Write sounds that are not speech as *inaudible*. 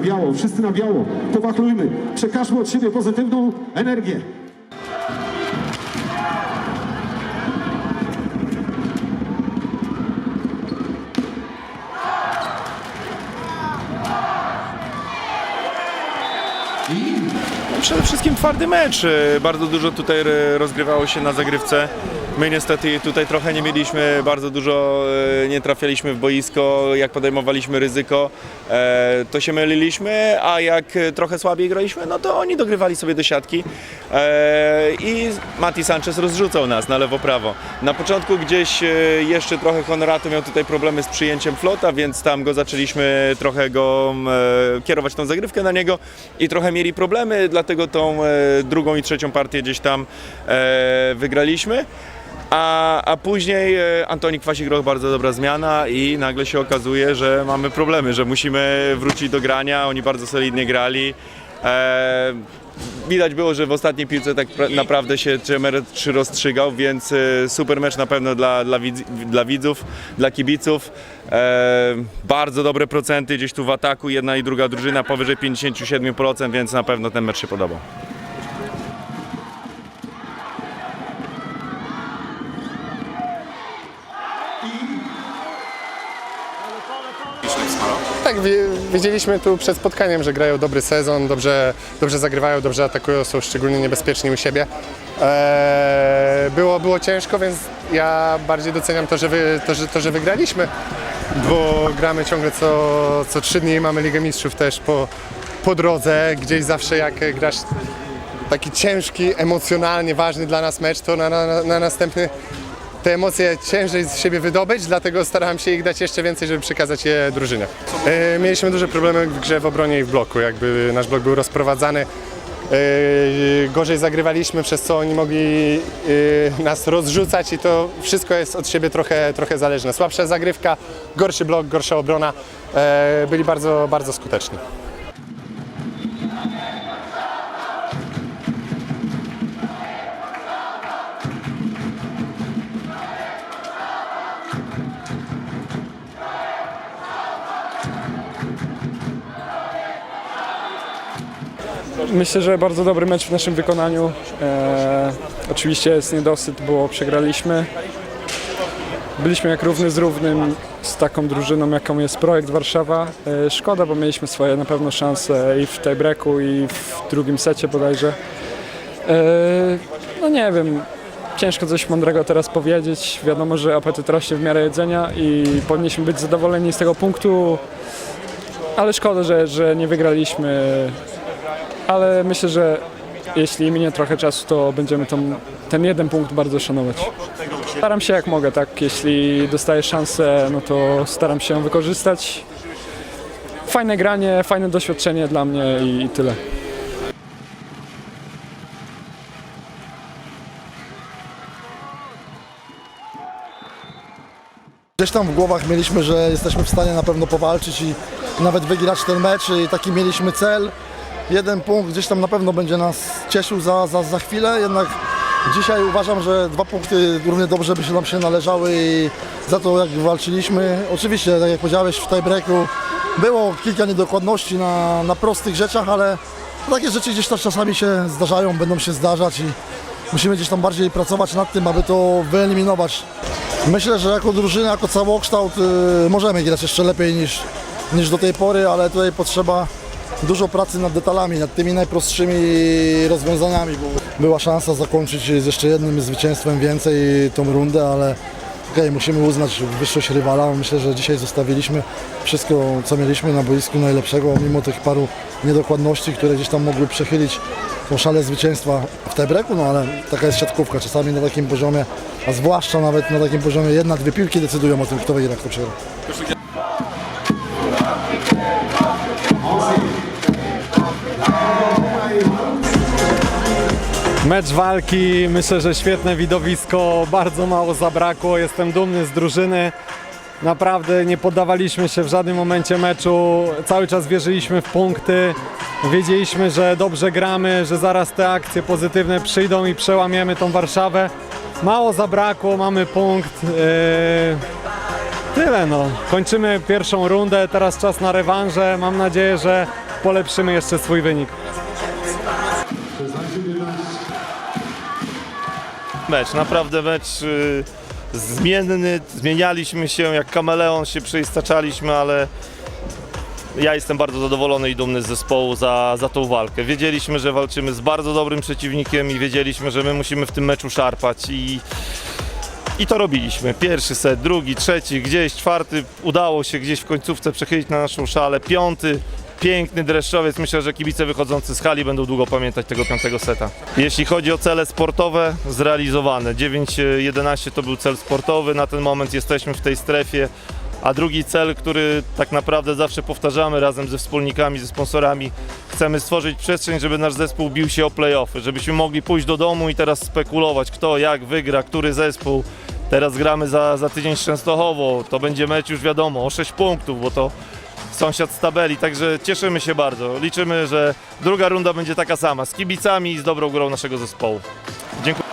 na biało, wszyscy na biało. Powachlujmy, przekażmy od siebie pozytywną energię. Przede wszystkim twardy mecz. Bardzo dużo tutaj e, rozgrywało się na zagrywce. My niestety tutaj trochę nie mieliśmy, bardzo dużo e, nie trafialiśmy w boisko, jak podejmowaliśmy ryzyko, e, to się myliliśmy, a jak trochę słabiej graliśmy, no to oni dogrywali sobie do siatki e, i Mati Sanchez rozrzucał nas na lewo-prawo. Na początku gdzieś jeszcze trochę Honorato miał tutaj problemy z przyjęciem flota, więc tam go zaczęliśmy trochę go kierować tą zagrywkę na niego i trochę mieli problemy, dlatego tą drugą i trzecią partię gdzieś tam wygraliśmy. A, a później e, Antoni Kwasik-Groch bardzo dobra zmiana i nagle się okazuje, że mamy problemy, że musimy wrócić do grania. Oni bardzo solidnie grali. E, widać było, że w ostatniej piłce tak pra- naprawdę się Czemer 3 rozstrzygał, więc e, super mecz na pewno dla, dla, widz, dla widzów, dla kibiców. E, bardzo dobre procenty gdzieś tu w ataku, jedna i druga drużyna powyżej 57%, więc na pewno ten mecz się podobał. *laughs* Tak, wie- wiedzieliśmy tu przed spotkaniem, że grają dobry sezon, dobrze, dobrze zagrywają, dobrze atakują, są szczególnie niebezpieczni u siebie. Eee, było, było ciężko, więc ja bardziej doceniam to, że, wy, to, że, to, że wygraliśmy, bo gramy ciągle co, co trzy dni, mamy Ligę Mistrzów też po, po drodze, gdzieś zawsze jak grasz taki ciężki, emocjonalnie ważny dla nas mecz, to na, na, na następny te emocje ciężej z siebie wydobyć, dlatego starałem się ich dać jeszcze więcej, żeby przekazać je drużynie. E, mieliśmy duże problemy w grze w obronie i w bloku, jakby nasz blok był rozprowadzany. E, gorzej zagrywaliśmy, przez co oni mogli e, nas rozrzucać i to wszystko jest od siebie trochę, trochę zależne. Słabsza zagrywka, gorszy blok, gorsza obrona. E, byli bardzo, bardzo skuteczni. Myślę, że bardzo dobry mecz w naszym wykonaniu. E, oczywiście jest niedosyt, bo przegraliśmy. Byliśmy jak równy z równym z taką drużyną, jaką jest Projekt Warszawa. E, szkoda, bo mieliśmy swoje na pewno szanse i w tiebreaku, i w drugim secie bodajże. E, no nie wiem, ciężko coś mądrego teraz powiedzieć. Wiadomo, że apetyt rośnie w miarę jedzenia i powinniśmy być zadowoleni z tego punktu. Ale szkoda, że, że nie wygraliśmy ale myślę, że jeśli minie trochę czasu, to będziemy tą, ten jeden punkt bardzo szanować. Staram się jak mogę, tak? Jeśli dostaję szansę, no to staram się ją wykorzystać. Fajne granie, fajne doświadczenie dla mnie i, i tyle. Gdzieś tam w głowach mieliśmy, że jesteśmy w stanie na pewno powalczyć i nawet wygrać ten mecz i taki mieliśmy cel. Jeden punkt gdzieś tam na pewno będzie nas cieszył za, za, za chwilę, jednak dzisiaj uważam, że dwa punkty równie dobrze by się nam się należały i za to jak walczyliśmy. Oczywiście, tak jak powiedziałeś w tiebreaku było kilka niedokładności na, na prostych rzeczach, ale takie rzeczy gdzieś tam czasami się zdarzają, będą się zdarzać i musimy gdzieś tam bardziej pracować nad tym, aby to wyeliminować. Myślę, że jako drużyna, jako całokształt y, możemy grać jeszcze lepiej niż, niż do tej pory, ale tutaj potrzeba dużo pracy nad detalami, nad tymi najprostszymi rozwiązaniami, była szansa zakończyć z jeszcze jednym zwycięstwem więcej tą rundę, ale okej, musimy uznać wyższość rywala. Myślę, że dzisiaj zostawiliśmy wszystko, co mieliśmy na boisku najlepszego, mimo tych paru niedokładności, które gdzieś tam mogły przechylić tą szalę zwycięstwa w tiebreaku, no ale taka jest siatkówka, czasami na takim poziomie, a zwłaszcza nawet na takim poziomie jedna, dwie piłki decydują o tym, kto wygra, kto przegra. Mecz walki, myślę, że świetne widowisko, bardzo mało zabrakło, jestem dumny z drużyny. Naprawdę nie poddawaliśmy się w żadnym momencie meczu, cały czas wierzyliśmy w punkty, wiedzieliśmy, że dobrze gramy, że zaraz te akcje pozytywne przyjdą i przełamiemy tą Warszawę. Mało zabrakło, mamy punkt. Yy, Tyle no. Kończymy pierwszą rundę, teraz czas na rewanże. Mam nadzieję, że polepszymy jeszcze swój wynik. mecz, naprawdę mecz y, zmienny, zmienialiśmy się jak kameleon, się przeistaczaliśmy, ale ja jestem bardzo zadowolony i dumny z zespołu za, za tą walkę. Wiedzieliśmy, że walczymy z bardzo dobrym przeciwnikiem i wiedzieliśmy, że my musimy w tym meczu szarpać i, i to robiliśmy. Pierwszy set, drugi, trzeci, gdzieś czwarty udało się gdzieś w końcówce przechylić na naszą szalę, piąty Piękny dreszczowiec, myślę, że kibice wychodzący z hali będą długo pamiętać tego piątego seta. Jeśli chodzi o cele sportowe, zrealizowane. 9-11 to był cel sportowy, na ten moment jesteśmy w tej strefie. A drugi cel, który tak naprawdę zawsze powtarzamy razem ze wspólnikami, ze sponsorami, chcemy stworzyć przestrzeń, żeby nasz zespół bił się o playoffy, żebyśmy mogli pójść do domu i teraz spekulować, kto jak wygra, który zespół. Teraz gramy za, za tydzień z to będzie mecz już wiadomo o 6 punktów, bo to sąsiad z tabeli, także cieszymy się bardzo. Liczymy, że druga runda będzie taka sama, z kibicami i z dobrą grą naszego zespołu. Dziękuję.